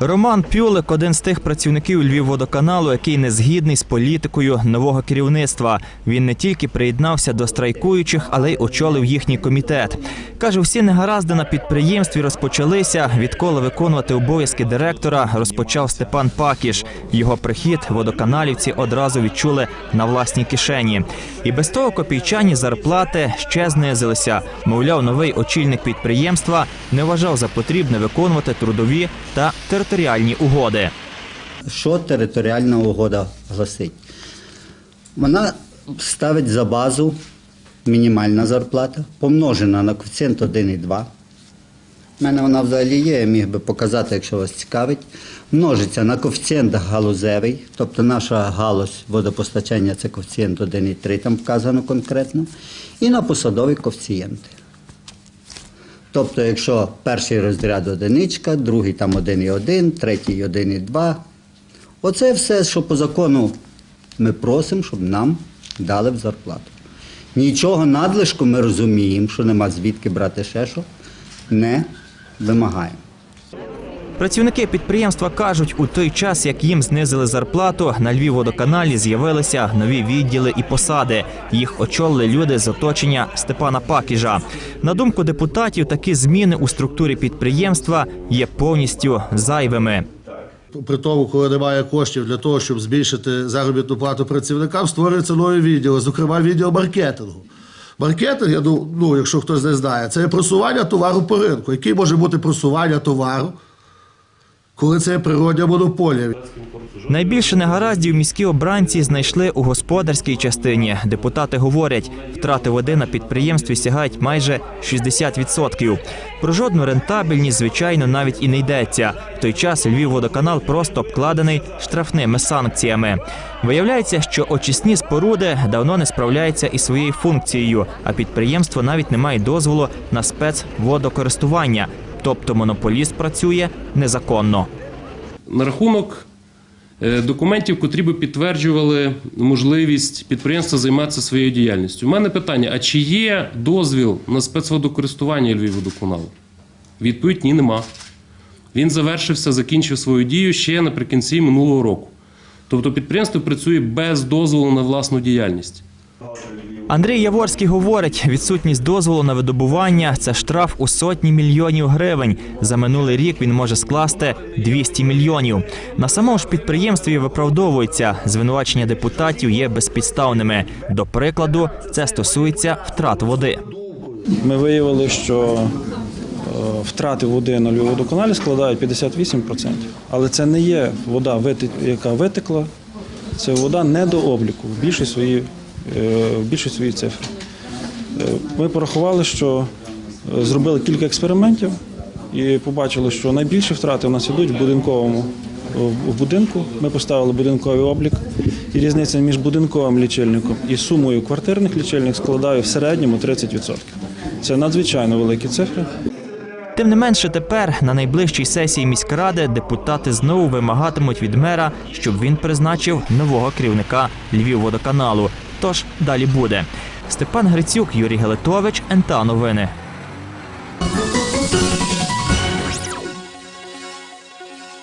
Роман Пюлик один з тих працівників Львівводоканалу, який не згідний з політикою нового керівництва. Він не тільки приєднався до страйкуючих, але й очолив їхній комітет. Каже, всі негаразди на підприємстві розпочалися, відколи виконувати обов'язки директора розпочав Степан Пакіш. Його прихід водоканалівці одразу відчули на власній кишені. І без того копійчані зарплати ще знизилися. Мовляв, новий очільник підприємства не вважав за потрібне виконувати трудові та територіальні угоди. Що територіальна угода гласить? Вона ставить за базу мінімальна зарплата, помножена на коефіцієнт 1,2. У мене вона взагалі є, я міг би показати, якщо вас цікавить. Множиться на коефіцієнт галузевий, тобто наша галузь водопостачання це коефіцієнт 1,3, там вказано конкретно, і на посадові коефіцієнти. Тобто, якщо перший розряд одиничка, другий там 1,1, третій 1,2. Оце все, що по закону ми просимо, щоб нам дали в зарплату. Нічого надлишку ми розуміємо, що нема звідки брати ще що, не вимагаємо. Працівники підприємства кажуть, у той час, як їм знизили зарплату, на Львівводоканалі з'явилися нові відділи і посади. Їх очолили люди з оточення Степана Пакіжа. На думку депутатів, такі зміни у структурі підприємства є повністю зайвими. При тому, коли немає коштів для того, щоб збільшити заробітну плату працівникам, створюються нові відділи, зокрема відділ маркетингу. Маркетинг, я ду- ну, якщо хтось не знає, це є просування товару по ринку. Який може бути просування товару, коли це є природня монополія? Найбільше негараздів міські обранці знайшли у господарській частині. Депутати говорять, втрати води на підприємстві сягають майже 60%. Про жодну рентабельність, звичайно, навіть і не йдеться. В той час Львівводоканал просто обкладений штрафними санкціями. Виявляється, що очисні споруди давно не справляються із своєю функцією, а підприємство навіть не має дозволу на спецводокористування. Тобто монополіст працює незаконно. на рахунок е, документів, котрі би підтверджували можливість підприємства займатися своєю діяльністю. У мене питання: а чи є дозвіл на спецводокористування Львівводоканалу? Відповідь ні, нема. Він завершився, закінчив свою дію ще наприкінці минулого року. Тобто підприємство працює без дозволу на власну діяльність. Андрій Яворський говорить, відсутність дозволу на видобування це штраф у сотні мільйонів гривень. За минулий рік він може скласти 200 мільйонів. На самому ж підприємстві виправдовується. Звинувачення депутатів є безпідставними. До прикладу, це стосується втрат води. Ми виявили, що е, втрати води на Львівводоканалі складають 58%. Але це не є вода, яка витекла, це вода не до обліку в більшій своїй, в більшій своїй цифрі. Е, Ми порахували, що е, зробили кілька експериментів і побачили, що найбільші втрати у нас йдуть в будинковому в будинку. Ми поставили будинковий облік, і різниця між будинковим лічильником і сумою квартирних лічильників складає в середньому 30%. Це надзвичайно великі цифри. Тим не менше, тепер на найближчій сесії міськради депутати знову вимагатимуть від мера, щоб він призначив нового керівника Львівводоканалу. Тож далі буде. Степан Грицюк, Юрій Гелетович, НТА Новини.